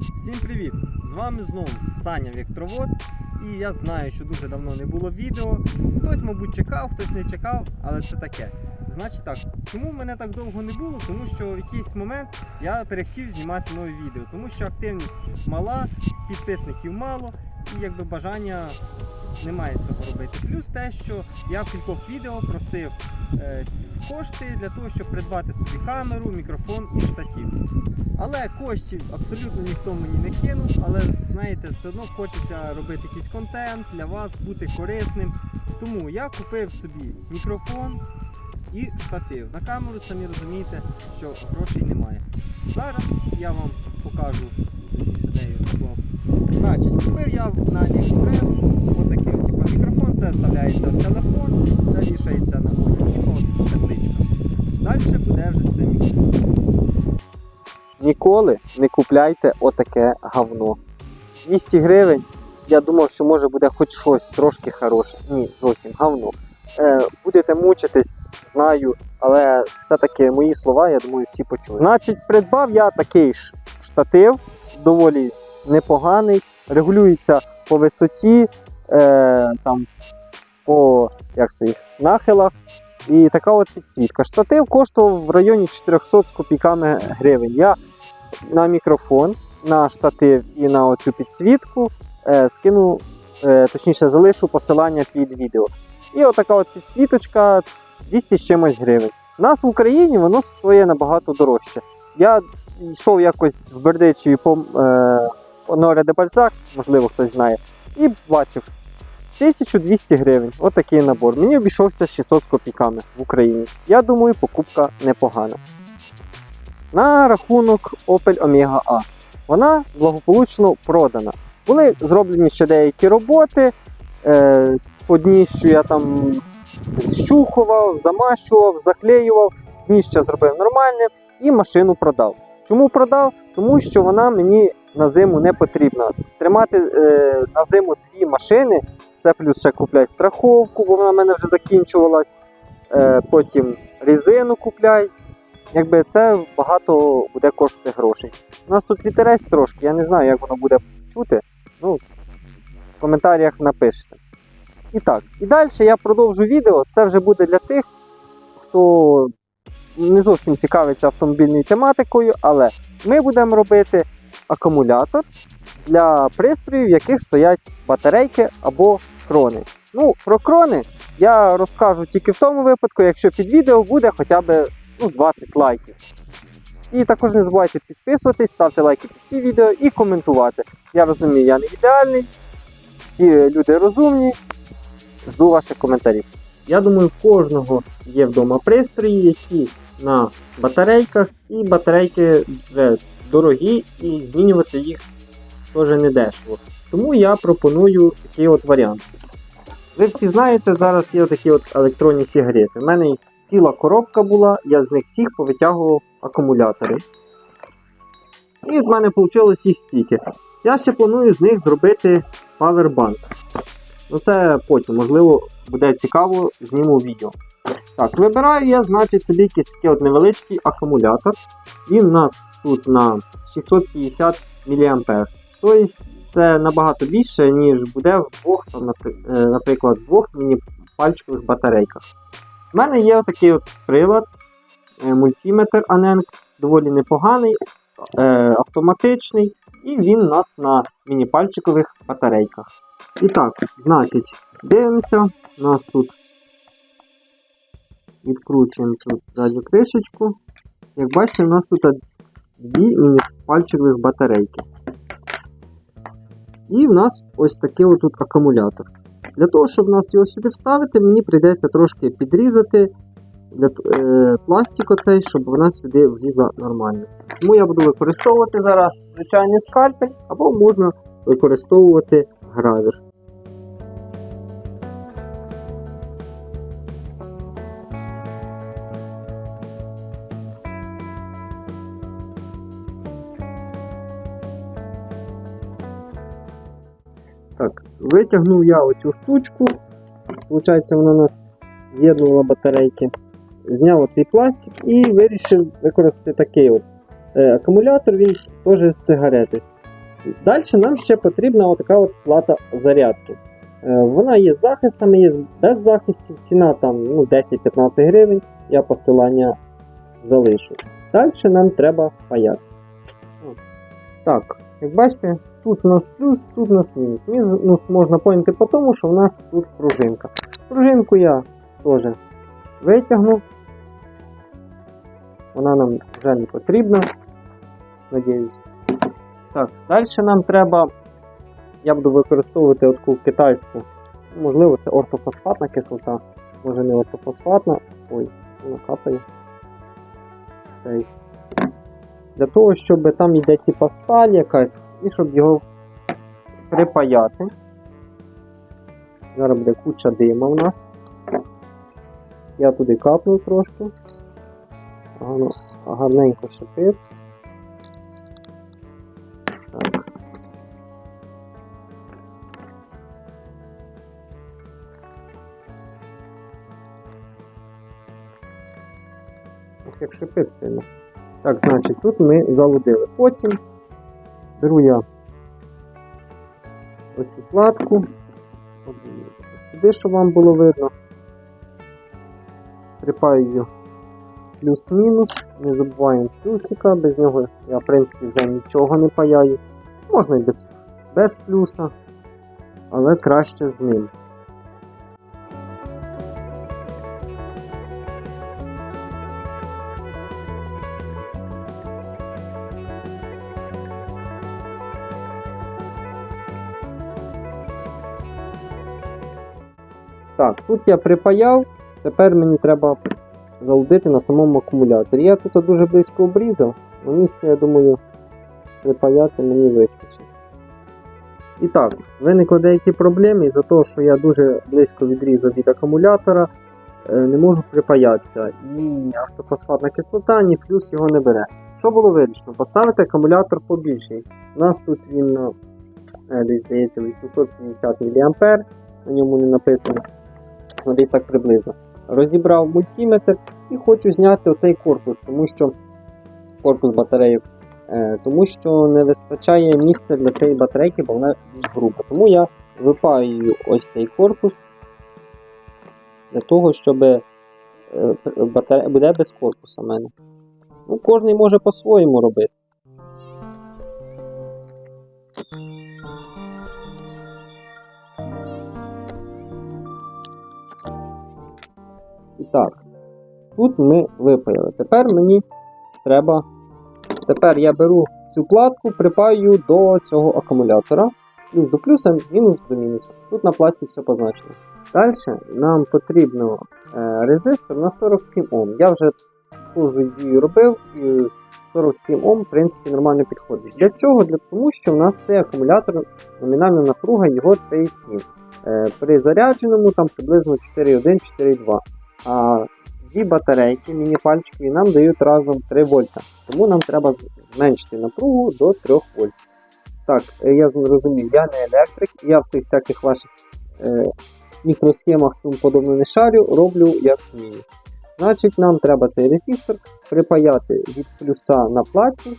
Всім привіт! З вами знову Саня Віктровод. І я знаю, що дуже давно не було відео. Хтось, мабуть, чекав, хтось не чекав, але це таке. Значить так, чому мене так довго не було? Тому що в якийсь момент я перехотів знімати нові відео, тому що активність мала, підписників мало і якби бажання немає цього робити. Плюс те, що я в кількох відео просив е, кошти для того, щоб придбати собі камеру, мікрофон і штатів. Але коштів абсолютно ніхто мені не кинув. Але знаєте, все одно хочеться робити якийсь контент для вас, бути корисним. Тому я купив собі мікрофон і штатив. На камеру самі розумієте, що грошей немає. Зараз я вам покажу де я. Значить, купив я на AliExpress отакий типу, мікрофон, це вставляється в телефон, це вішається на от тепличка. Далі буде вже з цим. Ніколи не купляйте отаке говно. 200 гривень. Я думав, що може буде хоч щось трошки хороше. Ні, зовсім говно. Е, будете мучитись, знаю, але все-таки мої слова, я думаю, всі почули. Значить, придбав я такий штатив, доволі непоганий, регулюється по висоті, е, там, по як це, нахилах. І така от підсвітка. Штатив коштував в районі 400 з копійками гривень. Я на мікрофон, на штатив і на оцю підсвітку е, скину, е, точніше залишу посилання під відео. І отака от підсвіточка 200 з чимось гривень. У нас в Україні воно стоїть набагато дорожче. Я йшов якось в Бердичеві по е, Оноре де Бальзак, можливо, хтось знає, і бачив 1200 гривень. Отакий набор. Мені обійшовся 600 з копійками в Україні. Я думаю, покупка непогана. На рахунок Opel Omega A. Вона благополучно продана. Були зроблені ще деякі роботи. Е, одні, що я там щухував, замащував, заклеював, дніще зробив нормальне і машину продав. Чому продав? Тому що вона мені на зиму не потрібна. Тримати е, на зиму дві машини, це плюс ще купляй страховку, бо вона в мене вже закінчувалась. Е, потім резину купляй. Якби це багато буде коштувати грошей. У нас тут вітерець трошки, я не знаю, як воно буде чути. Ну, в коментарях напишете. І так, і далі я продовжу відео. Це вже буде для тих, хто не зовсім цікавиться автомобільною тематикою, але ми будемо робити акумулятор для пристроїв, в яких стоять батарейки або крони. Ну, про крони я розкажу тільки в тому випадку, якщо під відео буде хоча б ну, 20 лайків. І також не забувайте підписуватись, ставте лайки під ці відео і коментувати. Я розумію, я не ідеальний, всі люди розумні. Жду ваших коментарів. Я думаю, в кожного є вдома пристрої, які на батарейках, і батарейки вже дорогі, і змінювати їх теж не дешево. Тому я пропоную такий от варіант. Ви всі знаєте, зараз є такі от електронні сигарети. У мене ціла коробка була, я з них всіх повитягував акумулятори. І в мене вийшло їх стільки. Я ще планую з них зробити павербанк. Ну це потім, можливо, буде цікаво, зніму відео. Так, вибираю я, значить, собі якийсь такий от невеличкий акумулятор. Він у нас тут на 650 мА. Тобто це набагато більше, ніж буде в двох, там, е, наприклад, двох міні-пальчикових батарейках. У мене є такий от прилад, е, мультиметр Aneng, доволі непоганий, е, автоматичний, і він у нас на міні-пальчикових батарейках. І так, значить, дивимося. У нас тут відкручуємо цю задню кришечку. Як бачите, у нас тут дві міні-пальчикових батарейки. І в нас ось такий отут акумулятор. Для того, щоб нас його сюди вставити, мені прийдеться трошки підрізати для, е, пластик оцей, щоб вона сюди влізла нормально. Тому я буду використовувати зараз звичайний скальпель, або можна використовувати гравір. Так, витягнув я оцю штучку. Получається, вона у нас з'єднувала батарейки. Зняв оцей пластик і вирішив використати такий от е, акумулятор, він теж з сигарети. Далі нам ще потрібна така от плата зарядки. Е, Вона є з захистами, є без захистів. Ціна там ну, 10-15 гривень. Я посилання залишу. Далі нам треба паяк. Так, як бачите, тут у нас плюс, тут у нас мінус. Мінус можна поняти по тому, що в нас тут пружинка. Пружинку я теж витягну. Вона нам вже не потрібна. Надіюсь. Так, далі нам треба. Я буду використовувати таку китайську. Можливо, це ортофосфатна кислота. Може не ортофосфатна. Ой, вона капає. Цей. Для того, щоб там йде типа сталь якась, і щоб його припаяти. Зараз буде куча дима в нас. Я туди капну трошки. Гарненько шипить. Так. Ох, як шипить сильно. Так, значить, тут ми залудили. Потім беру я оцю платку. Сюди, щоб вам було видно. Припаю плюс-мінус. Не забуваємо плюсика, без нього я в принципі вже нічого не паяю. Можна і без, без плюса, але краще з ним. Так, тут я припаяв, тепер мені треба залудити на самому акумуляторі. Я тут дуже близько обрізав, на місці, я думаю, припаяти мені вистачить. І так, виникли деякі проблеми із-за того, що я дуже близько відрізав від акумулятора, е, не можу припаятися. Ні автофосфатна кислота, ні плюс його не бере. Що було вирішено? Поставити акумулятор побільший. У нас тут він е, десь здається 850 мА, на ньому не написано. Ну, десь так приблизно. Розібрав мультиметр і хочу зняти оцей корпус, тому що корпус батареї, е, тому що не вистачає місця для цієї батарейки, бо вона більш груба. Тому я випаюю ось цей корпус для того, щоб е, батарея буде без корпуса в мене. Ну, кожен може по-своєму робити. І так, тут ми випаяли. Тепер мені треба. Тепер я беру цю платку, припаю до цього акумулятора. Плюс до плюса, мінус до мінуса. Тут на платці все позначено. Далі нам потрібно е, резистор на 47 Ом. Я вже схожу дію робив і 47 Ом, в принципі, нормально підходить. Для чого? Для тому, що в нас цей акумулятор, номінальна напруга його 3,7. Е, при зарядженому там приблизно 4,1-4,2. А дві батарейки міні-пальчикові нам дають разом 3 вольта. Тому нам треба зменшити напругу до 3 вольт. Так, е, я розумію, я не електрик, я в цих всяких ваших е, мікросхемах тому подобне не шарю, роблю як вмію. Значить, нам треба цей резистор припаяти від плюса на платі,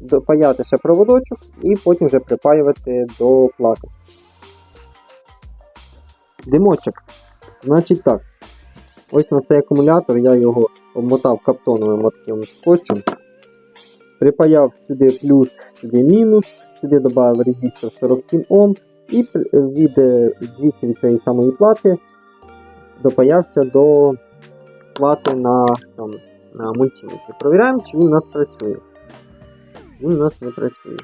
допаяти ще проводочок і потім вже припаювати до плати. Димочок. Значить так. Ось на цей акумулятор я його обмотав каптоновим таким скотчем. Припаяв сюди плюс, сюди мінус, сюди додав резистор 47 Ом і від, е, звідси від цієї самої плати допаявся до плати на, там, на мультиметрі. Провіряємо, чи він у нас працює. Він у нас не працює.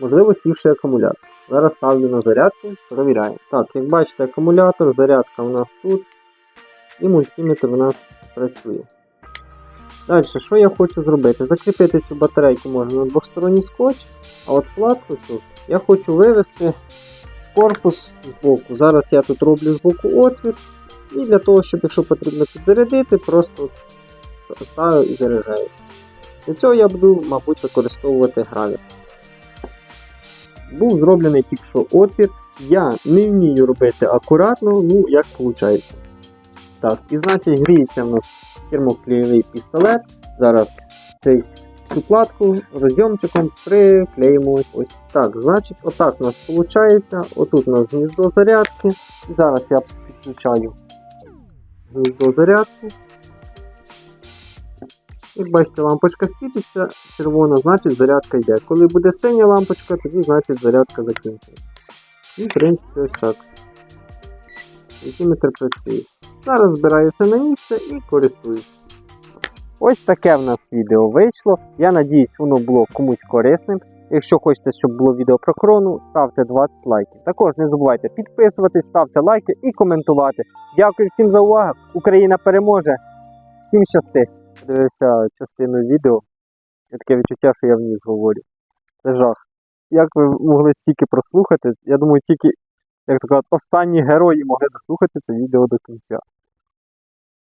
Можливо, сівши акумулятор. Зараз ставлю на зарядку, перевіряємо. Так, як бачите, акумулятор, зарядка у нас тут. І мультиметр у нас працює. Далі, що я хочу зробити? Закріпити цю батарейку можна на двосторонній скотч, а от платку цю я хочу вивести корпус з боку. Зараз я тут роблю з боку отвір. І для того, щоб якщо потрібно підзарядити, просто ставлю і заряджаю. Для цього я буду, мабуть, використовувати гравір. Був зроблений тільки що отвір. Я не вмію робити акуратно, ну як виходить. Так, і значить гріється в нас термоклеєвий пістолет. Зараз цей цю платку розйомчиком приклеїмо ось. Так, значить, отак у нас виходить. Отут у нас гніздо зарядки. Зараз я підключаю гніздо зарядки. Як бачите, лампочка світиться, червона, значить зарядка йде. Коли буде синя лампочка, тоді значить зарядка закінчується. І в принципі ось так. Мультиметр працює. Зараз збираюся на місце і користуюсь. Ось таке в нас відео вийшло. Я надіюсь, воно було комусь корисним. Якщо хочете, щоб було відео про крону, ставте 20 лайків. Також не забувайте підписуватись, ставте лайки і коментувати. Дякую всім за увагу. Україна переможе. Всім щасти. Дивився частину відео. Я таке відчуття, що я в ніс говорю. Це жах. Як ви могли стільки прослухати? Я думаю, тільки, як то кажуть, останні герої могли дослухати це відео до кінця.